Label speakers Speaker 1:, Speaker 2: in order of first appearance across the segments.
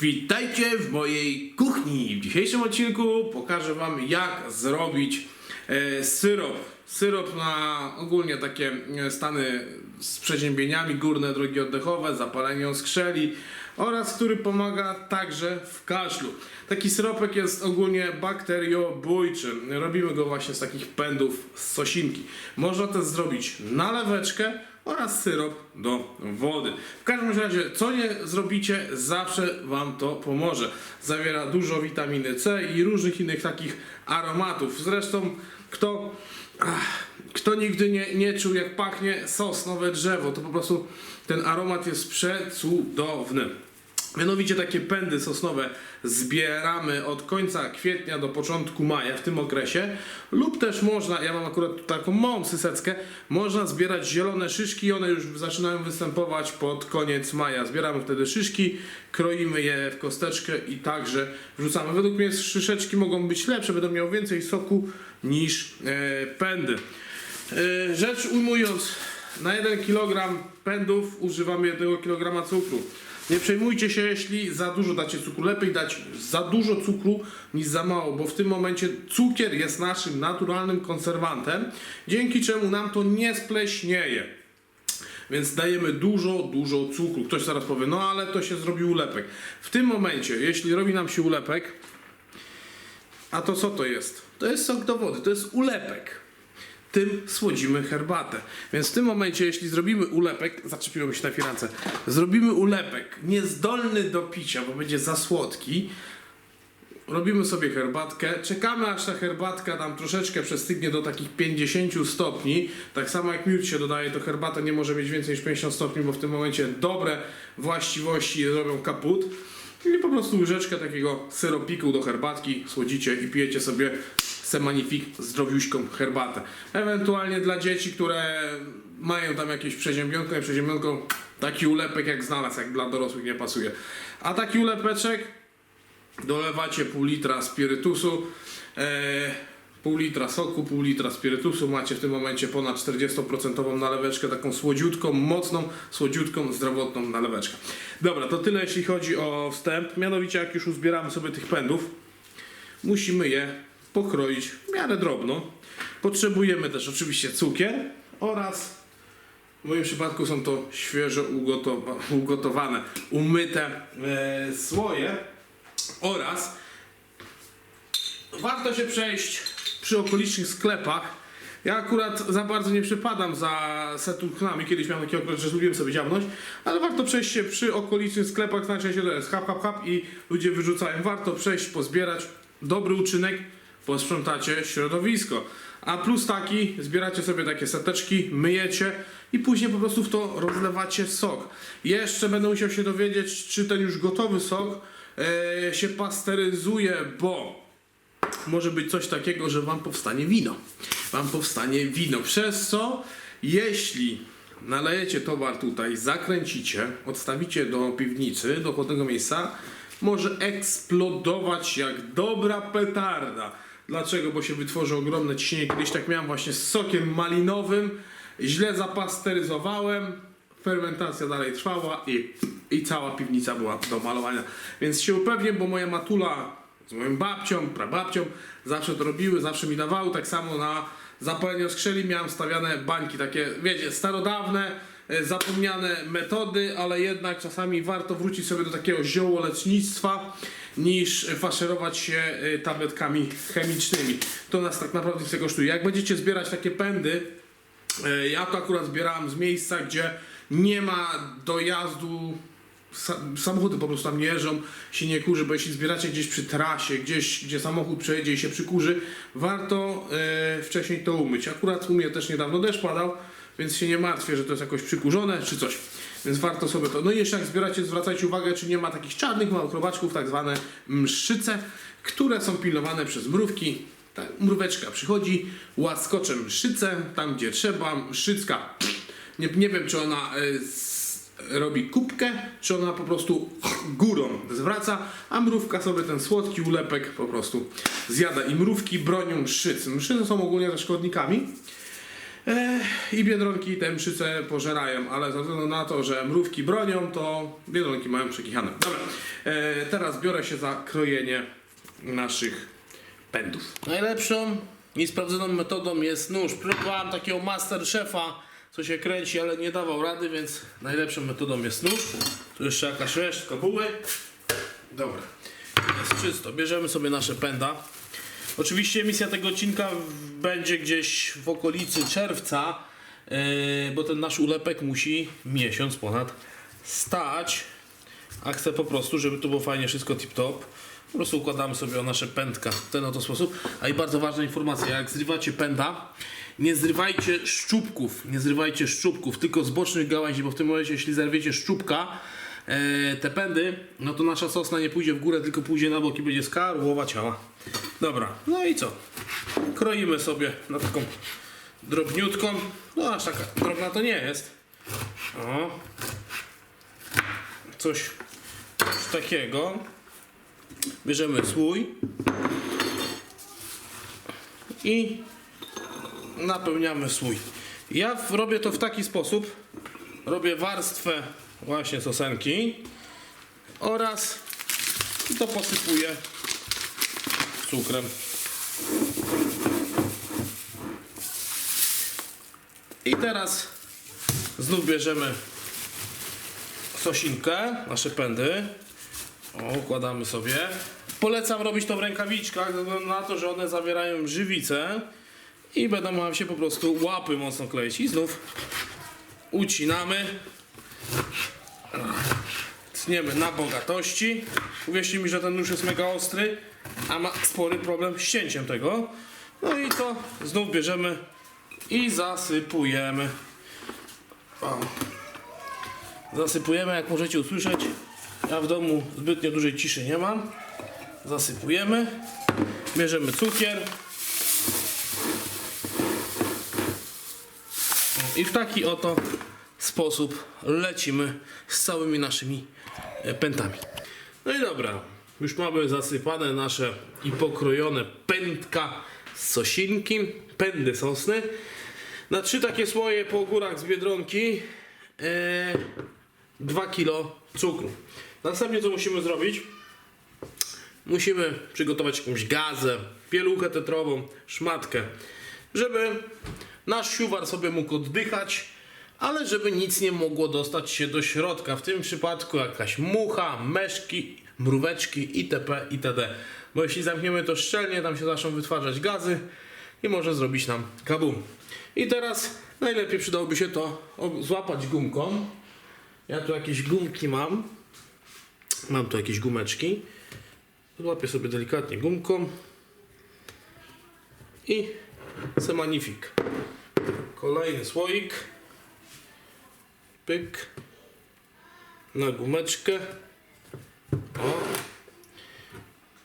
Speaker 1: Witajcie w mojej kuchni. W dzisiejszym odcinku pokażę Wam jak zrobić e, syrop. Syrop na ogólnie takie e, stany z przeziębieniami, górne drogi oddechowe, zapalenie skrzeli oraz który pomaga także w kaszlu. Taki syropek jest ogólnie bakteriobójczy. Robimy go właśnie z takich pędów z sosinki. Można też zrobić naleweczkę oraz syrop do wody. W każdym razie, co nie zrobicie, zawsze Wam to pomoże. Zawiera dużo witaminy C i różnych innych takich aromatów. Zresztą, kto, ach, kto nigdy nie, nie czuł, jak pachnie sosnowe drzewo, to po prostu ten aromat jest przecudowny. Mianowicie takie pędy sosnowe zbieramy od końca kwietnia do początku maja w tym okresie lub też można, ja mam akurat taką małą syseckę, można zbierać zielone szyszki i one już zaczynają występować pod koniec maja. Zbieramy wtedy szyszki, kroimy je w kosteczkę i także wrzucamy. Według mnie szyszeczki mogą być lepsze, będą miały więcej soku niż e, pędy. E, rzecz ujmując, na 1 kg pędów używamy 1 kg cukru. Nie przejmujcie się, jeśli za dużo dacie cukru. Lepiej dać za dużo cukru niż za mało, bo w tym momencie cukier jest naszym naturalnym konserwantem, dzięki czemu nam to nie spleśnieje. Więc dajemy dużo, dużo cukru. Ktoś zaraz powie, no ale to się zrobi ulepek. W tym momencie, jeśli robi nam się ulepek, a to co to jest? To jest sok do wody, to jest ulepek. Tym słodzimy herbatę. Więc w tym momencie, jeśli zrobimy ulepek, zaczepiło mi się na firance, zrobimy ulepek niezdolny do picia, bo będzie za słodki, robimy sobie herbatkę, czekamy aż ta herbatka nam troszeczkę przestygnie do takich 50 stopni. Tak samo jak miód się dodaje, to herbata nie może mieć więcej niż 50 stopni, bo w tym momencie dobre właściwości robią kaput. I po prostu łyżeczkę takiego syropiku do herbatki słodzicie i pijecie sobie semanifik zdrowiuśką herbatę. Ewentualnie dla dzieci, które mają tam jakieś przeziębionko, nie przeziębionko, taki ulepek jak znalazł, jak dla dorosłych nie pasuje. A taki ulepeczek dolewacie pół litra spirytusu, e, pół litra soku, pół litra spirytusu, macie w tym momencie ponad 40% naleweczkę, taką słodziutką, mocną, słodziutką, zdrowotną naleweczkę. Dobra, to tyle jeśli chodzi o wstęp. Mianowicie jak już uzbieramy sobie tych pędów, musimy je pokroić w miarę drobno. Potrzebujemy też oczywiście cukier oraz w moim przypadku są to świeżo ugotowa- ugotowane, umyte e, słoje oraz warto się przejść przy okolicznych sklepach. Ja akurat za bardzo nie przypadam za setunkami, kiedyś miałem taki okres, że lubiłem sobie dziabnąć, ale warto przejść się przy okolicznych sklepach, najczęściej to jest hap, hap, hap i ludzie wyrzucają. Warto przejść, pozbierać, dobry uczynek, posprzątacie środowisko. A plus taki, zbieracie sobie takie seteczki, myjecie i później po prostu w to rozlewacie sok. Jeszcze będę musiał się dowiedzieć, czy ten już gotowy sok e, się pasteryzuje, bo może być coś takiego, że wam powstanie wino. Wam powstanie wino, przez co jeśli nalejecie towar tutaj, zakręcicie, odstawicie do piwnicy, do chłodnego miejsca, może eksplodować jak dobra petarda. Dlaczego? Bo się wytworzy ogromne ciśnienie. Kiedyś tak miałem właśnie z sokiem malinowym, źle zapasteryzowałem, fermentacja dalej trwała i, i cała piwnica była do malowania. Więc się upewnię, bo moja matula z moją babcią, prababcią zawsze to robiły, zawsze mi dawały. Tak samo na zapalenie skrzeli miałem stawiane bańki, takie wiecie, starodawne, zapomniane metody, ale jednak czasami warto wrócić sobie do takiego ziołolecznictwa niż faszerować się e, tabletkami chemicznymi. To nas tak naprawdę nic kosztuje. Jak będziecie zbierać takie pędy, E, Ja to akurat zbierałem z miejsca, gdzie nie ma dojazdu, sa- samochody po prostu tam nie jeżdżą, się nie kurzy, bo jeśli zbieracie gdzieś przy trasie, gdzieś gdzie samochód przejedzie i się przykurzy, warto e, wcześniej to umyć. Akurat u mnie też niedawno deszcz padał, więc się nie martwię, że to jest jakoś przykurzone czy coś. Więc warto sobie to. No i jeszcze jak zbieracie, zwracajcie uwagę, czy nie ma takich czarnych małych robaczków, tak zwane mszczyce, które są pilnowane przez mrówki. Ta mróweczka przychodzi, łaskocze mszycę, tam gdzie trzeba, mszycka. Nie, nie wiem, czy ona s- robi kubkę, czy ona po prostu górą zwraca, a mrówka sobie ten słodki ulepek po prostu zjada. I mrówki bronią mszyc. Mszyce są ogólnie ze szkodnikami. I biedronki te mszyce pożerają, ale ze względu na to, że mrówki bronią, to biedronki mają przekichane. Dobra, e, teraz biorę się za krojenie naszych pędów.
Speaker 2: Najlepszą i sprawdzoną metodą jest nóż. Próbowałem takiego master szefa, co się kręci, ale nie dawał rady, więc najlepszą metodą jest nóż. Tu jeszcze jakaś resztka buły. Dobra, jest czysto. Bierzemy sobie nasze pęda. Oczywiście emisja tego odcinka będzie gdzieś w okolicy czerwca, yy, bo ten nasz ulepek musi miesiąc ponad stać. A chcę po prostu, żeby to było fajnie wszystko tip-top. Po prostu układamy sobie o nasze pędka w ten oto sposób. A i bardzo ważna informacja, jak zrywacie pęda, nie zrywajcie szczupków, nie zrywajcie szczupków, tylko z bocznych gałęzi, bo w tym momencie, jeśli zerwiecie szczupka, e, te pędy, no to nasza sosna nie pójdzie w górę, tylko pójdzie na bok i będzie skarłowa ciała. Dobra, no i co? Kroimy sobie na taką drobniutką, no aż taka drobna to nie jest. O, coś, coś takiego. Bierzemy słój i napełniamy słój. Ja robię to w taki sposób. Robię warstwę właśnie sosenki oraz to posypuję cukrem. I teraz znów bierzemy sosinkę, nasze pędy. O, układamy sobie. Polecam robić to w rękawiczkach, ze względu na to, że one zawierają żywicę i będą nam się po prostu łapy mocno kleić. I znów ucinamy. Tniemy na bogatości. Uwierzcie mi, że ten nóż jest mega ostry, a ma spory problem z cięciem tego. No i to znów bierzemy i zasypujemy. O. Zasypujemy, jak możecie usłyszeć. Ja w domu zbytnio dużej ciszy nie mam. Zasypujemy. Bierzemy cukier. I w taki oto sposób lecimy z całymi naszymi pętami. No i dobra, już mamy zasypane nasze i pokrojone pędka z sosinki, pędy sosny. Na trzy takie słoje po górach z Biedronki e, 2 kg cukru. Następnie co musimy zrobić? Musimy przygotować jakąś gazę, pieluchę tetrową, szmatkę, żeby nasz siuwar sobie mógł oddychać, ale żeby nic nie mogło dostać się do środka. W tym przypadku jakaś mucha, meszki, mróweczki itp. itd. Bo jeśli zamkniemy to szczelnie, tam się zaczną wytwarzać gazy i może zrobić nam kabum. I teraz najlepiej przydałoby się to złapać gumką. Ja tu jakieś gumki mam. Mam tu jakieś gumeczki. Złapię sobie delikatnie gumką. I semanifik. Kolejny słoik. Pyk. Na gumeczkę. O.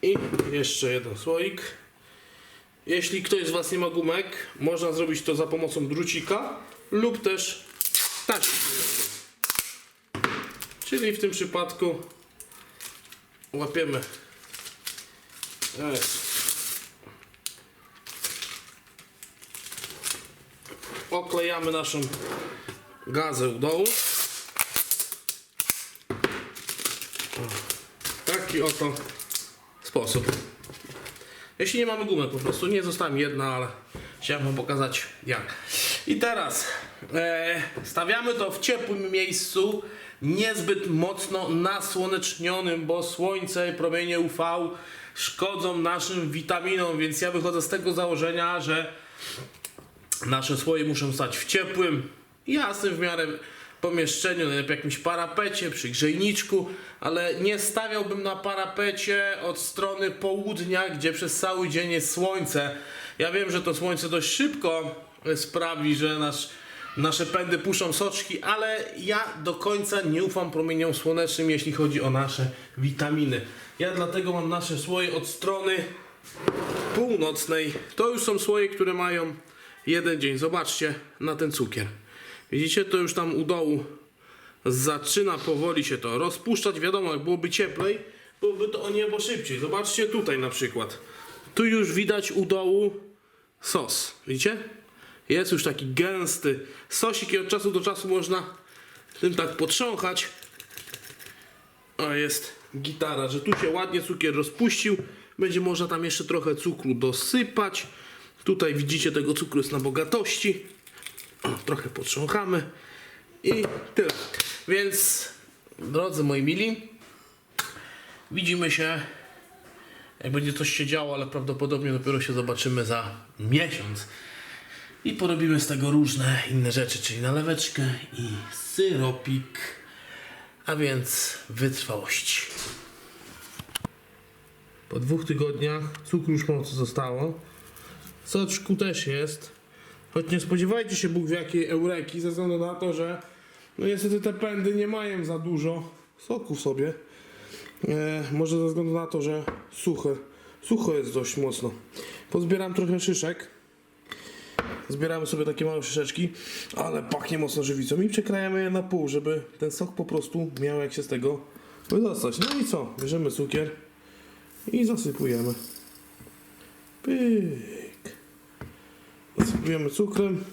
Speaker 2: I jeszcze jeden słoik. Jeśli ktoś z Was nie ma gumek, można zrobić to za pomocą drucika lub też taśmy. Czyli w tym przypadku łapiemy oklejamy naszą gazę u dołu. Taki oto sposób. Jeśli nie mamy gumek po prostu nie została mi jedna, ale chciałem wam pokazać jak. I teraz e, stawiamy to w ciepłym miejscu niezbyt mocno nasłonecznionym, bo słońce i promienie UV szkodzą naszym witaminom, więc ja wychodzę z tego założenia, że nasze słoje muszą stać w ciepłym, jasnym w miarę pomieszczeniu, najlepiej jakimś parapecie, przy grzejniczku, ale nie stawiałbym na parapecie od strony południa, gdzie przez cały dzień jest słońce. Ja wiem, że to słońce dość szybko sprawi, że nasz, nasze pędy puszczą soczki, ale ja do końca nie ufam promieniom słonecznym, jeśli chodzi o nasze witaminy. Ja dlatego mam nasze słoje od strony północnej. To już są słoje, które mają jeden dzień. Zobaczcie na ten cukier. Widzicie, to już tam u dołu zaczyna powoli się to rozpuszczać. Wiadomo, jak byłoby cieplej, byłoby to o niebo szybciej. Zobaczcie tutaj na przykład. Tu już widać u dołu sos. Widzicie? Jest już taki gęsty sosik i od czasu do czasu można tym tak potrząchać. A jest gitara, że tu się ładnie cukier rozpuścił. Będzie można tam jeszcze trochę cukru dosypać. Tutaj widzicie, tego cukru jest na bogatości. Trochę potrząchamy. I tyle. Więc, drodzy moi mili, widzimy się, jak będzie coś się działo, ale prawdopodobnie dopiero się zobaczymy za miesiąc. I porobimy z tego różne inne rzeczy, czyli naleweczkę i syropik. A więc wytrwałości. Po dwóch tygodniach cukru już mało co zostało. Soczku też jest. Choć nie spodziewajcie się Bóg w jakiej eureki, ze względu na to, że no niestety te pędy nie mają za dużo soku w sobie. E, może ze względu na to, że suche. Sucho jest dość mocno. Pozbieram trochę szyszek. Zbieramy sobie takie małe szyszeczki, ale pachnie mocno żywicą i przekrajamy je na pół, żeby ten sok po prostu miał jak się z tego wydostać. No i co? Bierzemy cukier i zasypujemy. Pyk. Zasypujemy cukrem.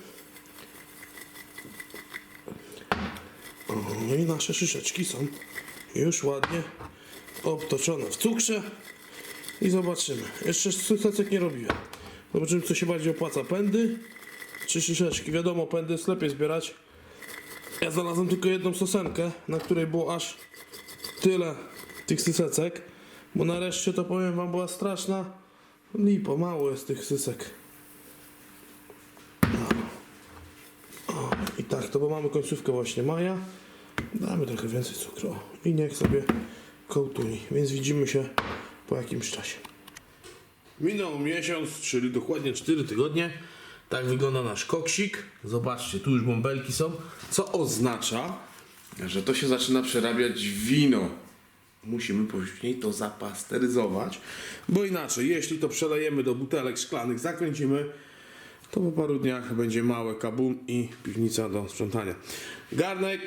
Speaker 2: No i nasze szyszeczki są już ładnie obtoczone w cukrze. I zobaczymy. Jeszcze szyszeczek nie robiłem. Zobaczymy, co się bardziej opłaca. Pędy czy szyszeczki. Wiadomo, pędy jest lepiej zbierać. Ja znalazłem tylko jedną sosenkę, na której było aż tyle tych sysecek. Bo nareszcie to powiem wam była straszna lipa. Mało jest tych sysek. No. O, I tak, to bo mamy końcówkę właśnie maja. Damy trochę więcej cukru. I niech sobie kołtuni. Więc widzimy się po jakimś czasie. Minął miesiąc, czyli dokładnie 4 tygodnie. Tak wygląda nasz koksik. Zobaczcie, tu już bąbelki są.
Speaker 1: Co oznacza, że to się zaczyna przerabiać wino. Musimy później to zapasteryzować,
Speaker 2: Bo inaczej, jeśli to przelejemy do butelek szklanych, zakręcimy,
Speaker 1: to po paru dniach będzie małe kabum i piwnica do sprzątania.
Speaker 2: garnek,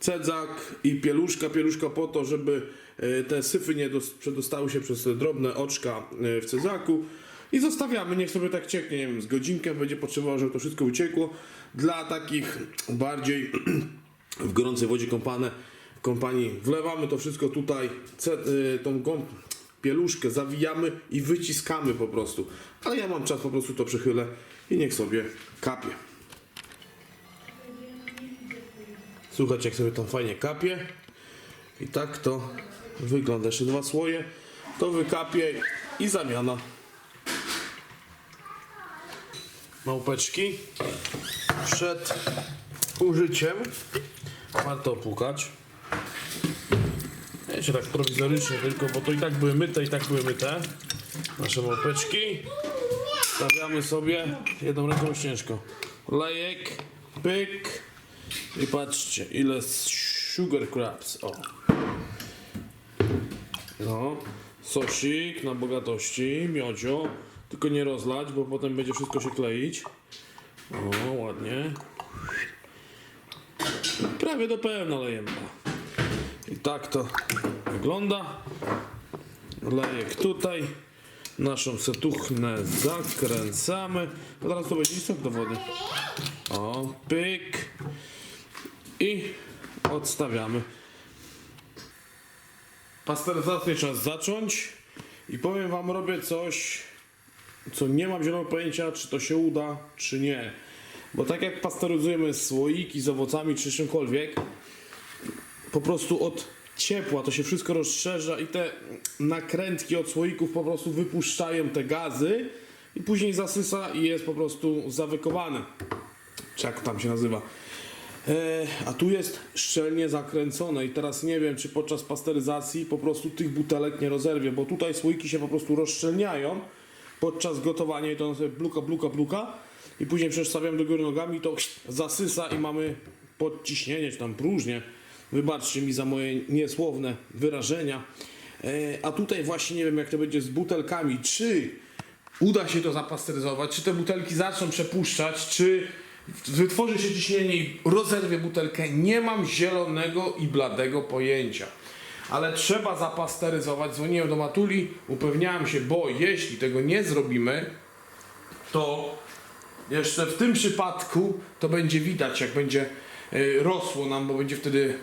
Speaker 2: cedzak i pieluszka. Pieluszka po to, żeby e, te syfy nie dos- przedostały się przez te drobne oczka e, w cedzaku. I zostawiamy, niech sobie tak cieknie, nie wiem, z godzinkę będzie potrzebowało, żeby to wszystko uciekło. Dla takich bardziej w gorącej wodzie kąpane kompanii wlewamy to wszystko tutaj, y, tą pieluszkę zawijamy i wyciskamy po prostu. Ale ja mam czas, po prostu to przechylę i niech sobie kapie. Słuchajcie, jak sobie tam fajnie kapie. I tak to wygląda. Jeszcze dwa słoje. To wykapie i zamiana. Małpeczki. Przed użyciem warto opłukać. Wiecie, tak prowizorycznie tylko, bo to i tak były myte, i tak były myte. Nasze małpeczki. Stawiamy sobie jedną ręką ciężko. Lejek, pyk. I patrzcie, ile sugar crabs. O. No, sosik na bogatości, miodzio. Tylko nie rozlać, bo potem będzie wszystko się kleić. O, ładnie. Prawie do pełna lejemy. I tak to wygląda. Lejek tutaj. Naszą setuchnę zakręcamy. A teraz to będzie sok do wody. O, pyk. I odstawiamy. Pasteryzację trzeba zacząć. I powiem wam, robię coś, co nie mam zielonego pojęcia, czy to się uda, czy nie. Bo tak jak pasteryzujemy słoiki z owocami, czy czymkolwiek, po prostu od ciepła to się wszystko rozszerza i te nakrętki od słoików po prostu wypuszczają te gazy i później zasysa i jest po prostu zawykowane. Czy jak tam się nazywa. E, a tu jest szczelnie zakręcone i teraz nie wiem, czy podczas pasteryzacji po prostu tych butelek nie rozerwie, bo tutaj słoiki się po prostu rozszczelniają podczas gotowania i to sobie bluka, bluka, bluka i później przestawiam do góry nogami i to zasysa i mamy podciśnienie, czy tam próżnię. Wybaczcie mi za moje niesłowne wyrażenia. E, a tutaj właśnie nie wiem, jak to będzie z butelkami. Czy
Speaker 1: Uda się to zapasteryzować, czy te butelki zaczną przepuszczać, czy wytworzy się ciśnienie i rozerwie butelkę. Nie mam zielonego i bladego pojęcia. Ale trzeba zapasteryzować. Dzwoniłem do Matuli, upewniałem się, bo jeśli tego nie zrobimy, to Jeszcze w tym przypadku to będzie widać, jak będzie y, rosło nam, bo będzie wtedy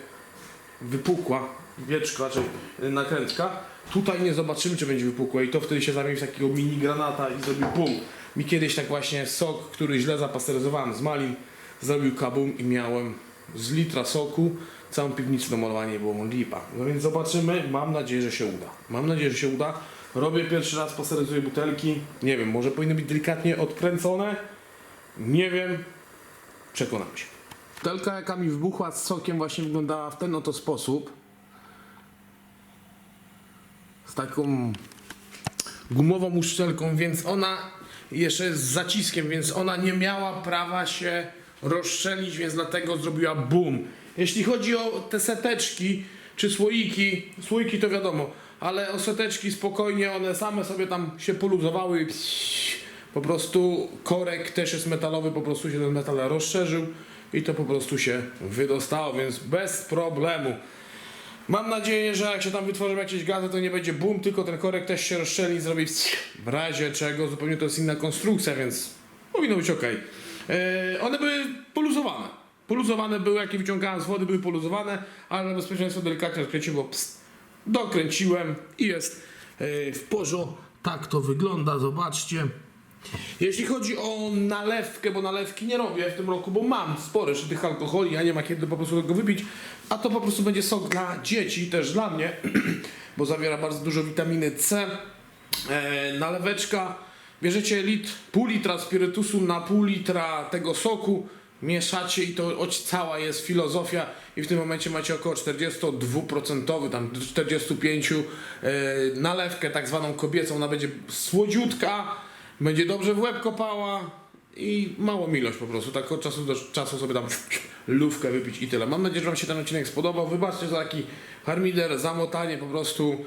Speaker 1: wypukła wieczko, raczej y, nakrętka. Tutaj nie zobaczymy, czy będzie wypukła i to wtedy się zamieni w takiego mini granata i zrobi bum. Mi kiedyś tak właśnie sok, który źle zapasteryzowałem z malin, zrobił kabum i miałem z litra soku całą piwnicę do malowania było lipa. No więc zobaczymy, mam nadzieję, że się uda. Mam nadzieję, że się uda. Robię pierwszy raz, pasteryzuję butelki. Nie wiem, może powinny być delikatnie odkręcone. Nie wiem. Przekonam się. Butelka jaka mi wybuchła z sokiem właśnie wyglądała w ten oto sposób. Z taką gumową uszczelką, więc ona jeszcze z zaciskiem, więc ona nie miała prawa się rozstrzelić, więc dlatego zrobiła boom. Jeśli chodzi o te seteczki czy słoiki, słoiki to wiadomo, ale o seteczki spokojnie, one same sobie tam się poluzowały. Po prostu korek też jest metalowy, po prostu się ten metal rozszerzył i to po prostu się wydostało, więc bez problemu. Mam nadzieję, że jak się tam wytworzą jakieś gazy, to nie będzie boom, tylko ten korek też się rozstrzeli i zrobi w razie czego, zupełnie to jest inna konstrukcja, więc powinno być ok. one były poluzowane. Poluzowane były, jakie wyciągałem z wody, były poluzowane, ale na bezpieczeństwo delikatnie odkręciłem, bo pst, dokręciłem i jest yy, w porządku. Tak to wygląda, zobaczcie. Jeśli chodzi o nalewkę, bo nalewki nie robię w tym roku, bo mam sporo jeszcze tych alkoholi, a nie ma kiedy po prostu tego wypić, a to po prostu będzie sok dla dzieci, też dla mnie, bo zawiera bardzo dużo witaminy C. E, naleweczka, bierzecie litr, pół litra spirytusu na pół litra tego soku, mieszacie i to oć cała jest filozofia i w tym momencie macie około 42%, tam 45% e, nalewkę tak zwaną kobiecą, ona będzie słodziutka, będzie dobrze w łeb kopała i małą ilość po prostu, tak od czasu do czasu sobie tam lówkę wypić i tyle. Mam nadzieję, że Wam się ten odcinek spodobał. Wybaczcie za taki harmider, zamotanie po prostu.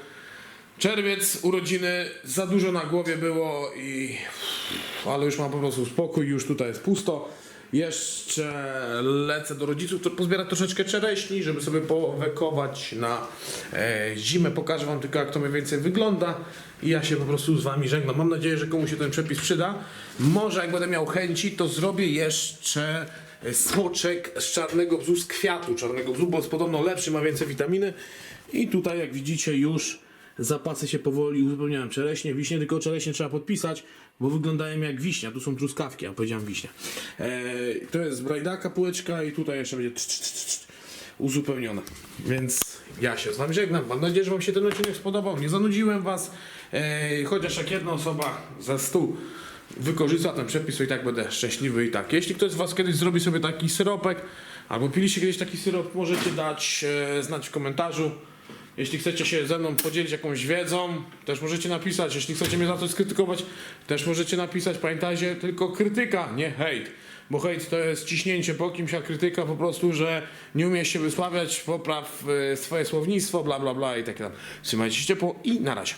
Speaker 1: Czerwiec, urodziny, za dużo na głowie było i... Ale już mam po prostu spokój, już tutaj jest pusto. Jeszcze lecę do rodziców, to pozbierać troszeczkę czereśni, żeby sobie powekować na e, zimę. Pokażę Wam tylko, jak to mniej więcej wygląda. I ja się po prostu z Wami żegnam. Mam nadzieję, że komuś się ten przepis przyda. Może jak będę miał chęci, to zrobię jeszcze soczek z czarnego bzu, z kwiatu czarnego bzu, bo jest podobno lepszy, ma więcej witaminy. I tutaj, jak widzicie, już zapasy się powoli uzupełniałem. Czereśnie, wiśnie, tylko czereśnie trzeba podpisać, bo wyglądają jak wiśnia. Tu są truskawki, a powiedziałem wiśnia. Eee, to jest brajdaka półeczka i tutaj jeszcze będzie tsz, tsz, tsz, tsz. Więc ja się z Wami żegnam. Mam nadzieję, że Wam się ten odcinek spodobał. Nie zanudziłem Was. Eee, chociaż jak jedna osoba za stół wykorzysta ten przepis, to i tak będę szczęśliwy i tak. Jeśli ktoś z Was kiedyś zrobi sobie taki syropek, albo piliście kiedyś taki syrop, możecie dać e, znać w komentarzu. Jeśli chcecie się ze mną podzielić jakąś wiedzą, też możecie napisać. Jeśli chcecie mnie za coś skrytykować, też możecie napisać. Pamiętajcie, tylko krytyka, nie hejt. Bo hejt to jest ciśnięcie po kimś, a krytyka po prostu, że nie umiesz się wysławiać, popraw e, swoje słownictwo, bla bla bla i tak dalej. Trzymajcie się ciepło i na razie.